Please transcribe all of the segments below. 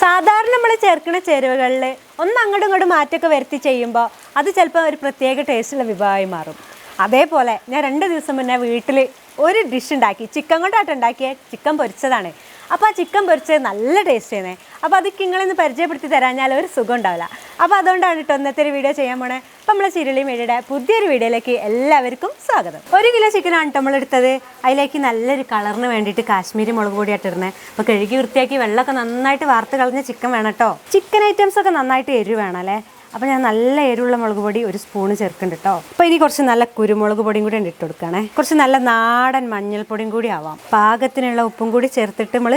സാധാരണ നമ്മൾ ചേർക്കുന്ന ചേരുവകളിൽ ഒന്ന് അങ്ങോട്ടും ഇങ്ങോട്ടും മാറ്റമൊക്കെ വരുത്തി ചെയ്യുമ്പോൾ അത് ചിലപ്പോൾ ഒരു പ്രത്യേക ടേസ്റ്റുള്ള വിഭവമായി മാറും. അതേപോലെ ഞാൻ രണ്ട് ദിവസം മുന്നേ വീട്ടിൽ ഒരു ഡിഷ് ഉണ്ടാക്കി. ചിക്കൻ കൊണ്ടായിട്ട് ഉണ്ടാക്കിയ ചിക്കൻ പൊരിച്ചതാണ്. അപ്പോൾ ആ ചിക്കൻ പൊരിച്ചത് നല്ല ടേസ്റ്റ് ചെയ്യുന്നത് അപ്പോൾ അത് നിങ്ങളിന്ന് പരിചയപ്പെടുത്തി തരാഞ്ഞാൽ ഒരു സുഖം ഉണ്ടാവില്ല. അപ്പോൾ അതുകൊണ്ടാണ് കേട്ടോ ഇന്നത്തെ ഒരു വീഡിയോ ചെയ്യാൻ പോണേ. അപ്പോൾ നമ്മൾ ചിരുളി മേടിയുടെ പുതിയൊരു വീഡിയോയിലേക്ക് എല്ലാവർക്കും സ്വാഗതം. ഒരു കിലോ ചിക്കനാണ് നമ്മൾ എടുത്തത് അതിലേക്ക് നല്ലൊരു കളറിന് വേണ്ടിയിട്ട് കാശ്മീരി മുളക് പൊടിയായിട്ട് ഇടുന്നത് അപ്പോൾ കഴുകി വൃത്തിയാക്കി വെള്ളമൊക്കെ നന്നായിട്ട് വാർത്ത് കളഞ്ഞ ചിക്കൻ വേണം കേട്ടോ ചിക്കൻ ഐറ്റംസ് ഒക്കെ നന്നായിട്ട് എരിവ് വേണം അല്ലേ? അപ്പോൾ ഞാൻ നല്ല എരിവുള്ള മുളക് പൊടി ഒരു സ്പൂണ് ചേർക്കുന്നുണ്ട് കേട്ടോ അപ്പോൾ ഇനി കുറച്ച് നല്ല കുരുമുളക് പൊടിയും കൂടി ഇട്ട് കൊടുക്കണേ. കുറച്ച് നല്ല നാടൻ മഞ്ഞൾപ്പൊടിയും കൂടി ആവാം. പാകത്തിനുള്ള ഉപ്പും കൂടി ചേർത്തിട്ട് നമ്മൾ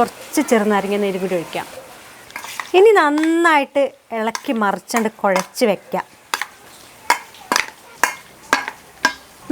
കുറച്ച് ചെറുനാരങ്ങ നീര് കൂടി ഒഴിക്കാം. ഇനി നന്നായിട്ട് ഇളക്കി മറിച്ചുകൊണ്ട് കുഴച്ച് വെക്കാം.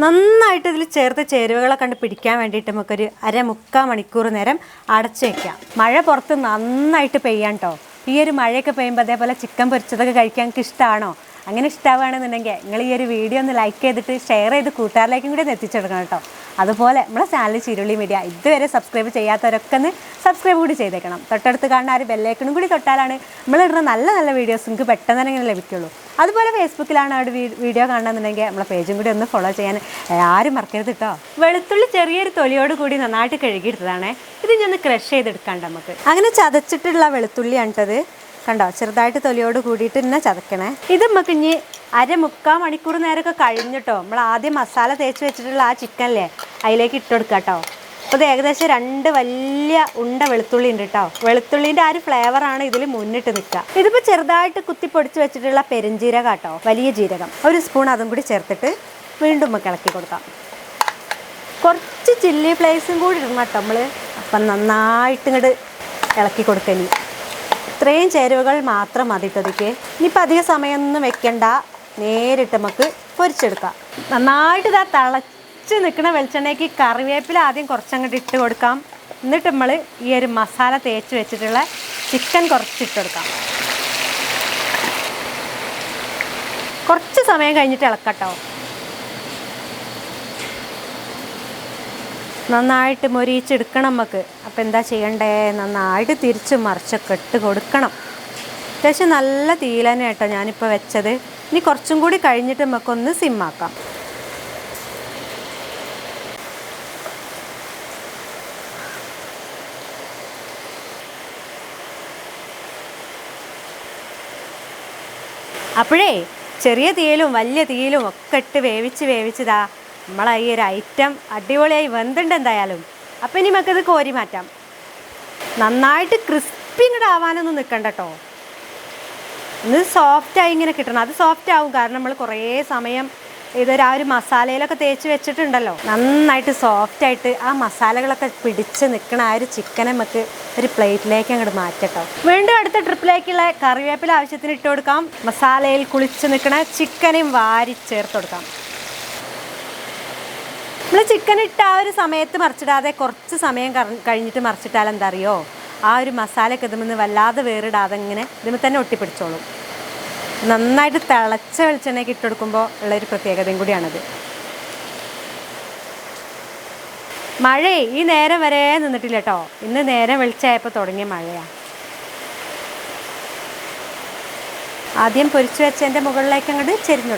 നന്നായിട്ട് ഇതിൽ ചേർത്ത ചേരുവകളെ കണ്ട് പിടിക്കാൻ വേണ്ടിയിട്ട് നമുക്കൊരു അര മുക്കാൽ മണിക്കൂർ നേരം അടച്ചു വെക്കാം. മഴ പുറത്ത് നന്നായിട്ട് പെയ്യാൻ കേട്ടോ ഈ ഒരു മഴയൊക്കെ പെയ്യുമ്പോൾ അതേപോലെ ചിക്കൻ പൊരിച്ചതൊക്കെ കഴിക്കാൻ നിങ്ങൾക്ക് ഇഷ്ടമാണോ അങ്ങനെ ഇഷ്ടമാണെന്നുണ്ടെങ്കിൽ നിങ്ങൾ ഈ ഒരു വീഡിയോ ഒന്ന് ലൈക്ക് ചെയ്തിട്ട് ഷെയർ ചെയ്ത് കൂട്ടുകാരിലേക്കും കൂടി ഒന്ന് എത്തിച്ചെടുക്കണം കേട്ടോ അതുപോലെ നമ്മളെ ചാനൽ ചിരുളി മീഡിയ ഇതുവരെ സബ്സ്ക്രൈബ് ചെയ്യാത്തവരൊക്കെ ഒന്ന് സബ്സ്ക്രൈബ് കൂടി ചെയ്തേക്കണം. തൊട്ടടുത്ത് കാണുന്ന ആ ഒരു ബെല്ലൈക്കണും കൂടി തൊട്ടാലാണ് നമ്മളിടുന്ന നല്ല നല്ല വീഡിയോസ് നിങ്ങൾക്ക് പെട്ടെന്ന് തന്നെ ഇങ്ങനെ ലഭിക്കുള്ളൂ. അതുപോലെ ഫേസ്ബുക്കിലാണ് അവിടെ വീഡിയോ കാണണമെന്നുണ്ടെങ്കിൽ നമ്മളെ പേജും കൂടി ഒന്ന് ഫോളോ ചെയ്യാൻ ആരും മറക്കരുത് കേട്ടോ വെളുത്തുള്ളി ചെറിയൊരു തൊലിയോട് കൂടി നന്നായിട്ട് കഴുകിയെടുത്തതാണേ. ഇത് ഞാൻ ക്രഷ് ചെയ്തെടുക്കാണ്ട് നമുക്ക്. അങ്ങനെ ചതച്ചിട്ടുള്ള വെളുത്തുള്ളിയാണ് കേട്ടത് കണ്ടോ? ചെറുതായിട്ട് തൊലിയോട് കൂടിയിട്ട് തന്നെ ചതക്കണേ. ഇത് നമുക്ക് ഇനി അര മുക്കാൽ മണിക്കൂർ നേരമൊക്കെ കഴിഞ്ഞിട്ടോ നമ്മൾ ആദ്യം മസാല തേച്ച് വെച്ചിട്ടുള്ള ആ ചിക്കനല്ലേ അതിലേക്ക് ഇട്ടുകൊടുക്കുക കേട്ടോ അപ്പോൾ ഇത് ഏകദേശം രണ്ട് വലിയ ഉണ്ട വെളുത്തുള്ളി ഉണ്ട് കേട്ടോ വെളുത്തുള്ളിന്റെ ആ ഒരു ഫ്ലേവറാണ് ഇതിൽ മുന്നിട്ട് നിൽക്കുക ഇതിപ്പോൾ ചെറുതായിട്ട് കുത്തി പൊടിച്ച് വെച്ചിട്ടുള്ള പെരുംജീരകം കേട്ടോ വലിയ ജീരകം. ഒരു സ്പൂൺ അതും കൂടി ചേർത്തിട്ട് വീണ്ടും നമുക്ക് ഇളക്കി കൊടുക്കാം. കുറച്ച് ചില്ലി ഫ്ലേക്സും കൂടി ഇടണം കേട്ടോ നമ്മൾ അപ്പം നന്നായിട്ട് ഇങ്ങോട്ട് ഇളക്കി കൊടുക്കലി ഇത്രയും ചേരുവകൾ മാത്രം മതി കേട്ടോ ഇനിയിപ്പോൾ അധിക സമയമൊന്നും വെക്കണ്ട. നേരിട്ട് നമുക്ക് പൊരിച്ചെടുക്കാം. നന്നായിട്ട് ഇതാ തിളച്ച് നിൽക്കുന്ന വെളിച്ചെണ്ണയ്ക്ക് കറിവേപ്പില ആദ്യം കുറച്ചങ്ങോട്ട് ഇട്ട് കൊടുക്കാം. എന്നിട്ട് നമ്മൾ ഈ ഒരു മസാല തേച്ച് വെച്ചിട്ടുള്ള ചിക്കൻ കുറച്ചിട്ട് കൊടുക്കാം. കുറച്ച് സമയം കഴിഞ്ഞിട്ട് ഇളക്കട്ടോ. നന്നായിട്ട് മൊരിയിച്ചെടുക്കണം നമുക്ക് അപ്പോൾ എന്താ ചെയ്യണ്ടേ? നന്നായിട്ട് തിരിച്ച് മറിച്ചൊക്കെ ഇട്ട് കൊടുക്കണം. അത്യാവശ്യം നല്ല തന്നെ കേട്ടോ ഞാനിപ്പോൾ വെച്ചത്. ഇനി കുറച്ചും കൂടി കഴിഞ്ഞിട്ട് നമുക്കൊന്ന് സിമ്മാക്കാം അപ്പോഴേ ചെറിയ തീയിലും വലിയ തീയിലും ഒക്കെ ഇട്ട് വേവിച്ച് വേവിച്ചതാ നമ്മളെ ഈ ഒരു ഐറ്റം അടിപൊളിയായി വെന്തുണ്ട് എന്തായാലും. അപ്പം ഇനി നമുക്കത് കോരി മാറ്റാം. നന്നായിട്ട് ക്രിസ്പി ഇങ്ങോട്ട് ആവാനൊന്നും നിൽക്കണ്ട കേട്ടോ ഇത് സോഫ്റ്റായി ഇങ്ങനെ കിട്ടണം. അത് സോഫ്റ്റ് ആവും കാരണം നമ്മൾ കുറേ സമയം ഇതൊരു ആ ഒരു മസാലയിലൊക്കെ തേച്ച് വെച്ചിട്ടുണ്ടല്ലോ. നന്നായിട്ട് സോഫ്റ്റ് ആയിട്ട് ആ മസാലകളൊക്കെ പിടിച്ച് നിൽക്കണ ആ ഒരു ചിക്കൻ നമുക്ക് ഒരു പ്ലേറ്റിലേക്ക് അങ്ങോട്ട് മാറ്റട്ടോ. വീണ്ടും അടുത്ത ട്രിപ്പിലേക്കുള്ള കറിവേപ്പില ആവശ്യത്തിന് ഇട്ട് കൊടുക്കാം. മസാലയിൽ കുളിച്ച് നിൽക്കണ ചിക്കനെയും വാരി ചേർത്ത് കൊടുക്കാം. നമ്മൾ ചിക്കൻ ഇട്ട ആ ഒരു സമയത്ത് മറിച്ചിടാതെ കുറച്ച് സമയം കഴിഞ്ഞിട്ട് മറിച്ചിട്ടാൽ എന്താ അറിയോ? ആ ഒരു മസാലയൊക്കെ ഇതിൽ വല്ലാതെ വേറിടാതെ ഇങ്ങനെ ഇതിൽ തന്നെ ഒട്ടിപ്പിടിച്ചോളും. നന്നായിട്ട് തിളച്ച വെളിച്ചെണ്ണയ്ക്ക് ഇട്ട് കൊടുക്കുമ്പോൾ ഉള്ളൊരു പ്രത്യേകതയും കൂടിയാണത്. മഴ ഈ നേരം വരെ നിന്നിട്ടില്ല കേട്ടോ ഇന്ന് നേരം വെളിച്ചായപ്പോൾ തുടങ്ങിയ മഴയാണ് ആദ്യം പൊരിച്ചു വെച്ചതിന്റെ മുകളിലേക്ക് അങ്ങോട്ട് ചെരിഞ്ഞു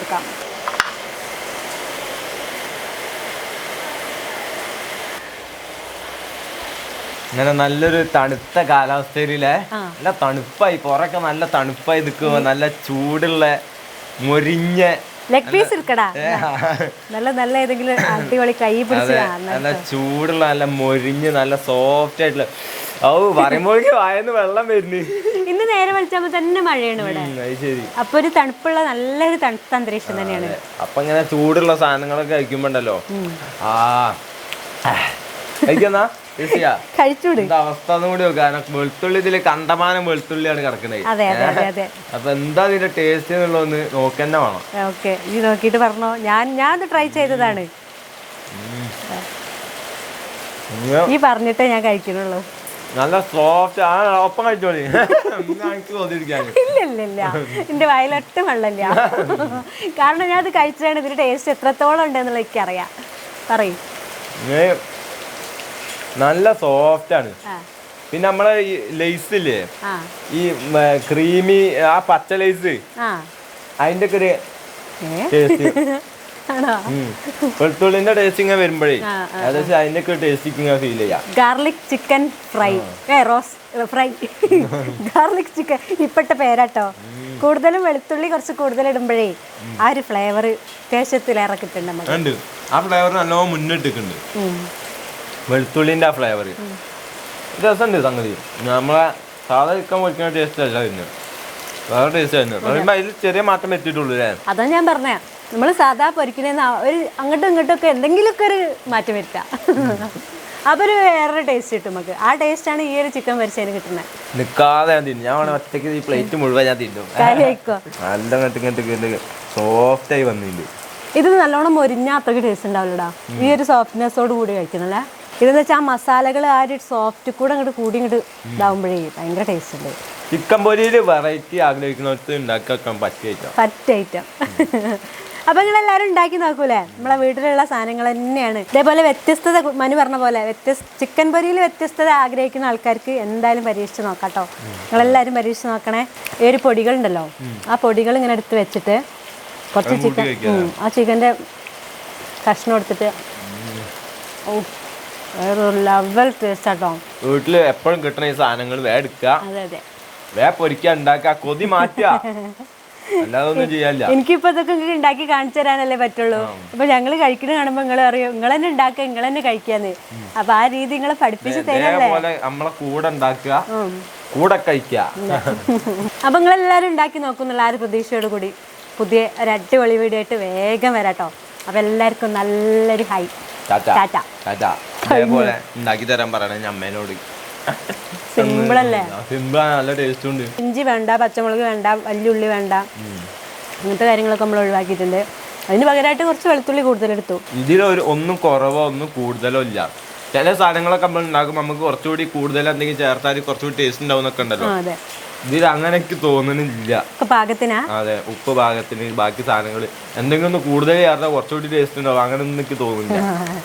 ഇങ്ങനെ നല്ലൊരു തണുത്ത കാലാവസ്ഥയിലെ നല്ല തണുപ്പായി പുറക്കെ നല്ല തണുപ്പായി നിൽക്കുമ്പോ നല്ല ചൂടുള്ള മൊരിഞ്ഞ ലെഗ് പീസ് ഇരിക്കടാ. നല്ല നല്ല ഏതെങ്കിലും അടിപൊളി കൈ പിടിച്ച് നല്ല ചൂടുള്ള നല്ല മൊരിഞ്ഞ് നല്ല സോഫ്റ്റ് ആയിട്ടുള്ള ഔ പറയുമ്പോഴേക്ക് വായന്ന് വെള്ളം വരുന്നു. ഇന്ന് നേരെ വിളിച്ചപ്പോ തന്നെ മഴയാണ് ഇവിടെ. അപ്പൊ ഒരു തണുപ്പുള്ള നല്ലൊരു തണുത്ത അന്തരീക്ഷം തന്നെയാണ്. അപ്പൊ ഇങ്ങനെ ചൂടുള്ള സാധനങ്ങളൊക്കെ കഴിക്കുമ്പോണ്ടല്ലോ? ആ. കഴിക്കുന്ന കഴിച്ചൂട്? അവസ്ഥ കൂടി കാരണം വെളുത്തുള്ളി ഇതിൽ കണ്ടമാനം വെളുത്തുള്ളിയാണ് കിടക്കുന്നത് അപ്പൊ എന്താ ഇതിന്റെ ടേസ്റ്റ് എന്നുള്ളതൊന്ന് നോക്കന്നെ വേണം. ഓക്കെ. ഈ നോക്കിയിട്ട് പറഞ്ഞോ. ഞാൻ ഞാൻ ട്രൈ ചെയ്തതാണ്. ഈ പറഞ്ഞിട്ടേ ഞാൻ കഴിക്കുന്നുള്ളൂ. നല്ല സോഫ്റ്റ് ആ ഒപ്പം കഴിച്ചോളി. എന്നാ എനിക്ക് ഇല്ല ഇല്ല ഇല്ല എന്റെ വയലൊട്ടും വെള്ളമില്ല. കാരണം ഞാൻ അത് കഴിച്ചതാണ് ഇതിന്റെ ടേസ്റ്റ് എത്രത്തോളം ഉണ്ടെന്നുള്ള എനിക്കറിയാം. പറയും. നല്ല സോഫ്റ്റ് ആണ്. പിന്നെ നമ്മളെ ഈ ലേസ് ഇല്ലേ? ഈ ക്രീമി ആ പച്ച ലേസ് അതിന്റെ ഒക്കെ ഒരു വെളുത്തുള്ളിന്റെ ടേസ്റ്റ് ഇങ്ങനെ വരുമ്പോഴേ ഏകദേശം അതിന്റെ ഒക്കെ ടേസ്റ്റ് ഇങ്ങനെ ഫീൽ ചെയ്യാം. Garlic chicken fry rose fry garlic chicken ഇപ്പോഴത്തെ പേരാട്ടോ. കൂടുതലും വെളുത്തുള്ളി കുറച്ച് കൂടുതൽ ഇടുമ്പോഴേ ആ ഒരു ഫ്ലേവർ നമുക്ക്. ഉണ്ട്. ആ ഫ്ലേവർ നല്ലോണം മുന്നിട്ടിട്ടുണ്ട്. ഉം. വെളുത്തുള്ളിന്റെ ആ ഫ്ലേവർ രസമുണ്ട് സംഗതി. നമ്മളെ സാധാ ചിക്കൻ പൊരിക്കുന്ന ടേസ്റ്റ് അല്ല ഇന്ന് വേറെ ടേസ്റ്റ് ആയിരുന്നു പറയുമ്പോൾ അതിൽ ചെറിയ മാറ്റം എത്തിയിട്ടുള്ളൂ അല്ലേ? അതാ ഞാൻ പറഞ്ഞ. നമ്മൾ സാധാ പൊരിക്കണേന്ന് ഒരു അങ്ങോട്ടും ഇങ്ങോട്ടും ഒക്കെ എന്തെങ്കിലുമൊക്കെ ഒരു മാറ്റം വരുത്താം. അപ്പോൾ ഒരു വേറൊരു ടേസ്റ്റ് കിട്ടും നമുക്ക്. ആ ടേസ്റ്റാണ് ഈ ഒരു ചിക്കൻ പൊരിച്ചതിന് കിട്ടുന്നത് നിക്കാതെ ഞാൻ തിന്നു. ഞാൻ ഒറ്റയ്ക്ക് ഈ പ്ലേറ്റ് മുഴുവൻ ഞാൻ തിന്നു. നല്ല ഇങ്ങോട്ട് സോഫ്റ്റ് ആയി വന്നിട്ടുണ്ട്. ഇത് നല്ലോണം മൊരിഞ്ഞ അത്രയ്ക്ക് ടേസ്റ്റ് ഉണ്ടാവില്ലടാ. ഈ ഒരു സോഫ്റ്റ്നെസ്സോട് കൂടി കഴിക്കണല്ലേ ഇതെന്ന് വെച്ചാൽ ആ മസാലകൾ ആ ഒരു സോഫ്റ്റ് കൂടെ അങ്ങോട്ട് കൂടി ഇങ്ങോട്ട് ഇതാവുമ്പോഴേ ഭയങ്കര ടേസ്റ്റ് ഉണ്ട്. ചിക്കൻ പൊരിയിൽ വെറൈറ്റി ആഗ്രഹിക്കുന്നവർക്ക് ഉണ്ടാക്കി വെക്കാൻ പറ്റിയ ഐറ്റം പറ്റ ഐറ്റം അപ്പൊ ഉണ്ടാക്കി നോക്കൂലേ നമ്മളെ വീട്ടിലുള്ള സാധനങ്ങൾ തന്നെയാണ്. ഇതേപോലെ വ്യത്യസ്തത മനു പറഞ്ഞ പോലെ വ്യത്യസ്ത ചിക്കൻ പൊരിയിൽ വ്യത്യസ്തത ആഗ്രഹിക്കുന്ന ആൾക്കാർക്ക് എന്തായാലും പരീക്ഷിച്ച് നോക്കാം കേട്ടോ നിങ്ങളെല്ലാവരും പരീക്ഷിച്ച് നോക്കണേ. ഈ ഒരു പൊടികളുണ്ടല്ലോ ആ പൊടികൾ ഇങ്ങനെ എടുത്ത് വെച്ചിട്ട് കുറച്ച് ചിക്കൻ ആ ചിക്കന്റെ കഷ്ണം എടുത്തിട്ട് ഓ വേറൊരു ലെവൽ ടേസ്റ്റ് ആട്ടോ വീട്ടിൽ എപ്പോഴും കിട്ടുന്ന ഈ സാധനങ്ങൾ വേ എടുക്കുക അതെ അതെ. വേ പൊരിക്കുക ഉണ്ടാക്കുക കൊതി മാറ്റുക അല്ലാതെ ഒന്നും ചെയ്യാനില്ല. എനിക്കിപ്പോ ഇതൊക്കെ ഉണ്ടാക്കി കാണിച്ചു തരാനല്ലേ പറ്റുള്ളൂ. അപ്പൊ ഞങ്ങൾ കഴിക്കണ കാണുമ്പോ നിങ്ങൾ അറിയും നിങ്ങൾ തന്നെ ഉണ്ടാക്കുക നിങ്ങൾ തന്നെ കഴിക്കാന്ന്. അപ്പൊ ആ രീതി നിങ്ങളെ പഠിപ്പിച്ച് തരാനല്ലേ നമ്മളെ കൂടെ ഉണ്ടാക്കുക കൂടെ കഴിക്കുക അപ്പൊ നിങ്ങളെല്ലാരും ഉണ്ടാക്കി നോക്കുന്നുള്ള ആ ഒരു പ്രതീക്ഷയോട് കൂടി പുതിയ ഒരു അടിപൊളി വീഡിയോ ആയിട്ട് വേഗം വരാട്ടോ. അപ്പൊ എല്ലാവർക്കും നല്ലൊരു ഹൈ ടാറ്റ ടാറ്റ ടാറ്റ അതേപോലെ ഉണ്ടാക്കി തരാൻ പറയണേ ഞാൻ അമ്മേനോട് സിമ്പിൾ അല്ലേ സിമ്പിളാണ് നല്ല ടേസ്റ്റ് ഉണ്ട്. ഇഞ്ചി വേണ്ട പച്ചമുളക് വേണ്ട വല്യുള്ളി വേണ്ട. അങ്ങനത്തെ കാര്യങ്ങളൊക്കെ നമ്മൾ ഒഴിവാക്കിയിട്ടുണ്ട്. അതിന് പകരമായിട്ട് കുറച്ച് വെളുത്തുള്ളി കൂടുതലെടുത്തു. ഇതിൽ ഒരു ഒന്നും കുറവോ ഒന്നും കൂടുതലോ ഇല്ല. ചില സാധനങ്ങളൊക്കെ നമ്മൾ ഉണ്ടാക്കുമ്പോൾ നമുക്ക് കുറച്ചുകൂടി കൂടുതൽ എന്തെങ്കിലും ചേർത്താൽ കുറച്ചുകൂടി ടേസ്റ്റ് ഉണ്ടാവും എന്നൊക്കെ ഉണ്ടല്ലോ. ഇതിൽ അങ്ങനെ തോന്നുന്നില്ല ഒക്കെ പാകത്തിനാ? അതെ ഉപ്പ് പാകത്തിന് ബാക്കി സാധനങ്ങൾ എന്തെങ്കിലും ഒന്ന് കൂടുതൽ ചേർത്താൽ കുറച്ചുകൂടി ടേസ്റ്റ് ഉണ്ടാവും. അങ്ങനെ ഒന്നും എനിക്ക് തോന്നുന്നില്ല